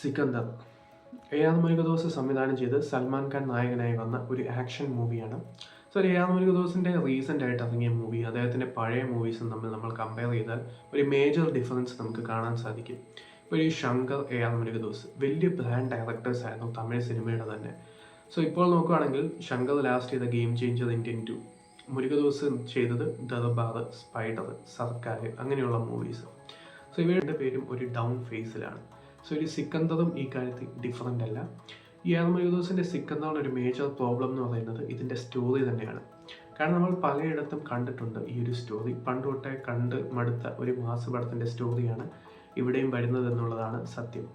സിക്കന്ദർ. ഏയാദ് മുരുകദോസ് സംവിധാനം ചെയ്ത് സൽമാൻ ഖാൻ നായകനായി വന്ന ഒരു ആക്ഷൻ മൂവിയാണ്. സോ ഏയാദ് മുരുകദോസിന്റെ റീസെന്റ് ആയിട്ട് ഇറങ്ങിയ മൂവി അദ്ദേഹത്തിന്റെ പഴയ മൂവീസും തമ്മിൽ നമ്മൾ കമ്പയർ ചെയ്താൽ ഒരു മേജർ ഡിഫറൻസ് നമുക്ക് കാണാൻ സാധിക്കും. ഇപ്പോൾ ഈ ശങ്കർ ഏയാദ് മുരുകദോസ് വലിയ ബ്രാൻഡ് ഡയറക്ടേഴ്സ് ആയിരുന്നു തമിഴ് സിനിമയുടെ തന്നെ. സോ ഇപ്പോൾ നോക്കുകയാണെങ്കിൽ ശങ്കർ ലാസ്റ്റ് ചെയ്ത game changer Indian two Murugadoss ചെയ്തത് ദർബാർ സ്പൈഡർ സർക്കാർ അങ്ങനെയുള്ള മൂവീസ് സോ ഇവരുടെ പേരും ഒരു ഡൗൺ ഫേസിലാണ് സോ ഒരു സിക്കന്തതും ഈ കാര്യത്തിൽ ഡിഫറന്റ് അല്ല. ഈ ആത്മയുദോസിന്റെ സിക്കന്തറിന് ഒരു മേജർ പ്രോബ്ലം എന്ന് പറയുന്നത്. ഇതിന്റെ സ്റ്റോറി തന്നെയാണ്. കാരണം നമ്മൾ പലയിടത്തും കണ്ടിട്ടുണ്ട് ഈ ഒരു സ്റ്റോറി പണ്ട് തൊട്ടേ കണ്ട് മടുത്ത ഒരു മാസപടത്തിന്റെ സ്റ്റോറിയാണ് ഇവിടെയും വരുന്നത് എന്നുള്ളതാണ് സത്യം.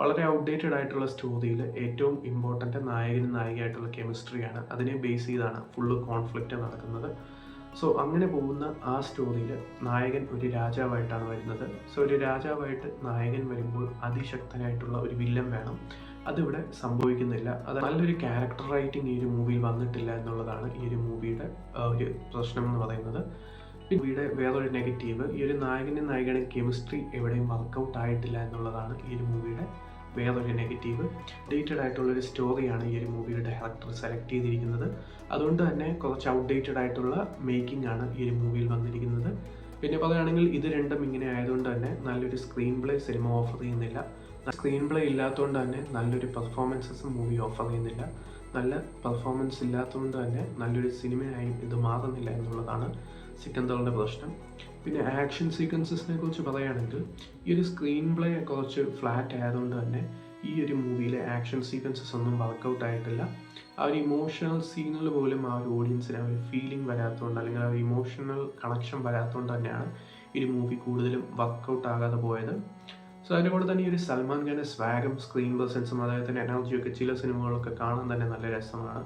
വളരെ ഔട്ട്ഡേറ്റഡ് ആയിട്ടുള്ള സ്റ്റോറിയിൽ ഏറ്റവും ഇമ്പോർട്ടന്റ് നായകനും നായികയായിട്ടുള്ള കെമിസ്ട്രിയാണ് അതിനെ ബേസ് ചെയ്താണ് ഫുള്ള് കോൺഫ്ലിക്റ്റ് നടക്കുന്നത്. സോ അങ്ങനെ പോകുന്ന ആ സ്റ്റോറിയിൽ നായകൻ ഒരു രാജാവായിട്ടാണ് വരുന്നത്. സോ ഒരു രാജാവായിട്ട് നായകൻ വരുമ്പോൾ അതിശക്തനായിട്ടുള്ള ഒരു വില്ലൻ വേണം. അതിവിടെ സംഭവിക്കുന്നില്ല. അത് നല്ലൊരു ക്യാരക്ടർ റൈറ്റിംഗ് ഈ ഒരു മൂവിയിൽ വന്നിട്ടില്ല എന്നുള്ളതാണ് ഈ ഒരു മൂവിയുടെ ഒരു പ്രശ്നം എന്ന് പറയുന്നത്. മൂവിയുടെ വേറൊരു നെഗറ്റീവ് ഈ ഒരു നായകനും നായികയുടെ കെമിസ്ട്രി എവിടെയും വർക്കൗട്ട് ആയിട്ടില്ല എന്നുള്ളതാണ് ഈ ഒരു മൂവിയുടെ വേറൊരു നെഗറ്റീവ് ഡേറ്റഡ് ആയിട്ടുള്ള ഒരു സ്റ്റോറിയാണ് ഈ ഒരു മൂവിയുടെ ഡയറക്ടർ സെലക്ട് ചെയ്തിരിക്കുന്നത്. അതുകൊണ്ട് തന്നെ കുറച്ച് ഔട്ട്ഡേറ്റഡ് ആയിട്ടുള്ള മേക്കിംഗ് ആണ് ഈ ഒരു മൂവിയിൽ വന്നിരിക്കുന്നത്. പിന്നെ പറയുകയാണെങ്കിൽ ഇത് രണ്ടും ഇങ്ങനെ ആയതുകൊണ്ട് തന്നെ നല്ലൊരു സ്ക്രീൻ പ്ലേ സിനിമ ഓഫർ ചെയ്യുന്നില്ല. സ്ക്രീൻ പ്ലേ ഇല്ലാത്തതുകൊണ്ട് തന്നെ നല്ലൊരു പെർഫോമൻസസ് മൂവി ഓഫർ ചെയ്യുന്നില്ല. നല്ല പെർഫോമൻസ് ഇല്ലാത്തതുകൊണ്ട് തന്നെ നല്ലൊരു സിനിമയായി ഇത് മാറുന്നില്ല എന്നുള്ളതാണ് സിക്കന്തറിന്റെ പ്രശ്നം. പിന്നെ ആക്ഷൻ സീക്വൻസസിനെ കുറിച്ച് പറയുകയാണെങ്കിൽ ഈ ഒരു സ്ക്രീൻ പ്ലേ കുറച്ച് ഫ്ലാറ്റ് ആയതുകൊണ്ട് തന്നെ ഈ ഒരു മൂവിയിലെ ആക്ഷൻ സീക്വൻസസ് ഒന്നും വർക്കൗട്ട് ആയിട്ടില്ല. ആ ഒരു ഇമോഷണൽ സീനുകൾ പോലും ആ ഒരു ഓഡിയൻസിന് ആ ഒരു ഫീലിംഗ് വരാത്തതുകൊണ്ട് അല്ലെങ്കിൽ ആ ഒരു ഇമോഷണൽ കണക്ഷൻ വരാത്തതുകൊണ്ട് തന്നെയാണ് ഈ ഒരു മൂവി കൂടുതലും വർക്കൗട്ട് ആകാതെ പോയത്. സോ അതിന്റെ കൂടെ തന്നെ ഈ ഒരു സൽമാൻ ഖാന്റെ സ്വാഗം സ്ക്രീൻ പ്രസൻസും അദ്ദേഹത്തിന്റെ എനർജിയൊക്കെ ചില സിനിമകളൊക്കെ കാണാൻ തന്നെ നല്ല രസമാണ്.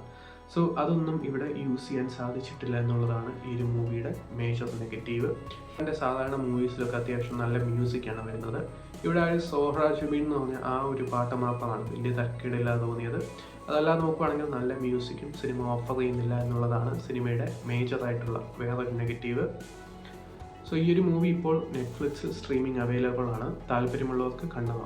സോ അതൊന്നും ഇവിടെ യൂസ് ചെയ്യാൻ സാധിച്ചിട്ടില്ല എന്നുള്ളതാണ് ഈ ഒരു മൂവിയുടെ മേജർ നെഗറ്റീവ് എന്റെ സാധാരണ മൂവീസിലൊക്കെ അത്യാവശ്യം നല്ല മ്യൂസിക്കാണ് വരുന്നത്. ഇവിടെ ആ സോഹ്ര ജുബീൻ എന്ന് പറഞ്ഞ ആ ഒരു പാട്ട് മാത്രമാണ് വലിയ തരക്കേടില്ലാതെ തോന്നിയത്. അതെല്ലാം നോക്കുവാണെങ്കിൽ നല്ല മ്യൂസിക്കും സിനിമ ഓഫർ ചെയ്യുന്നില്ല എന്നുള്ളതാണ് സിനിമയുടെ മേജറായിട്ടുള്ള വേറൊരു നെഗറ്റീവ് സോ ഈ ഒരു മൂവി ഇപ്പോൾ നെറ്റ്ഫ്ലിക്സ് സ്ട്രീമിംഗ് അവൈലബിൾ ആണ്. താല്പര്യമുള്ളവർക്ക് കണ്ടതാണ്